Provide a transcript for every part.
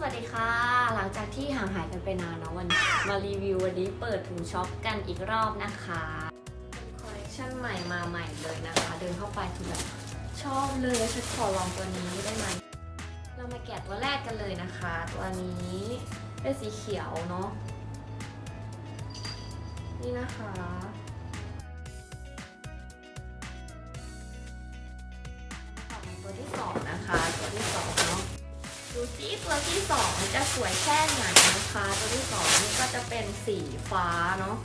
สวัสดีค่ะ หลังจากที่ห่างหายกันไปนานเนาะวันนี้มารีวิววันนี้เปิดถุงช็อปกันอีกรอบนะคะเป็นคอลเลคชันใหม่มาใหม่เลยนะคะ เดินเข้าไปคือแบบชอบเลยฉันขอลองตัวนี้ได้ไหมเรามาแกะตัวแรกกันเลยนะคะ ตัวนี้เป็นสีเขียวเนาะนี่นะคะตัวที่สองนะคะ ตัวที่สองเนาะ ดูซิตัวที่สองจะสวยแค่ไหนนะคะ ตัวที่สองนี่ก็จะเป็นสีฟ้าเนาะ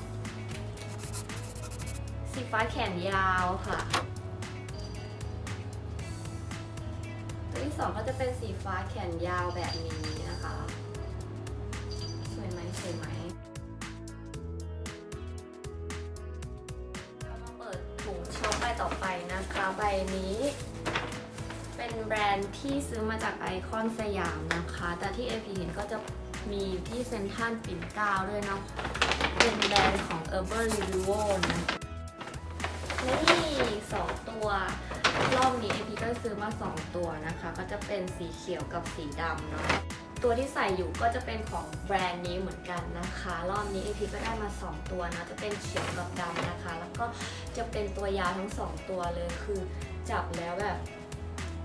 สีฟ้าแขนยาวค่ะ ตัวที่สองก็จะเป็นสีฟ้าแขนยาวแบบนี้นะคะ สวยไหมสวยไหมเรามาเปิดถุงช็อปใบต่อไปนะคะ ใบนี้ เป็นแบรนด์ที่ซื้อมาจากไอคอนสยามนะคะ แต่ที่เอพีเห็นก็จะมีที่เซ็นทรัลปิ่นเกล้าด้วยเนาะเป็นแบรนด์ของ Urban Review นะนี่สองตัว รอบนี้เอพีก็ซื้อมา 2 ตัวนะคะ ก็จะเป็นสีเขียวกับสีดำเนาะตัวที่ใส่อยู่ก็จะเป็นของแบรนด์นี้เหมือนกันนะคะ รอบนี้เอพีก็ได้มา 2 ตัวนะ จะเป็นเขียวกับดำนะคะ แล้วก็จะเป็นตัวยาวทั้ง 2 ตัวเลยคือจับแล้วแบบ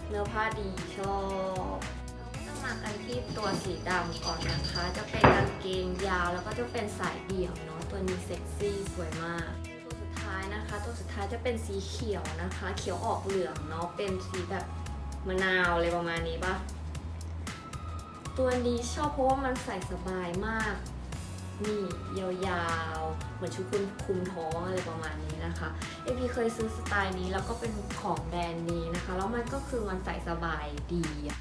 เนื้อผ้าดีชอบเราก็จะมากันที่ตัวสีดำก่อนนะคะ จะเป็นกางเกงยาวแล้วก็จะเป็นสายเดี่ยวเนาะตัวนี้เซ็กซี่สวยมาก ตัวสุดท้ายนะคะ ตัวสุดท้ายจะเป็นสีเขียวนะคะ เขียวออกเหลืองเนาะเป็นสีแบบมะนาวอะไรประมาณนี้ปะตัวนี้ชอบเพราะว่ามันใส่สบายมาก นี่ยาวๆ เหมือนชุดคุณคุมท้องอะไรประมาณนี้นะคะเอพีเคยซื้อสไตล์นี้แล้วก็เป็นของแบรนด์นี้นะคะ แล้วมันก็คือมันใส่สบายดีอะ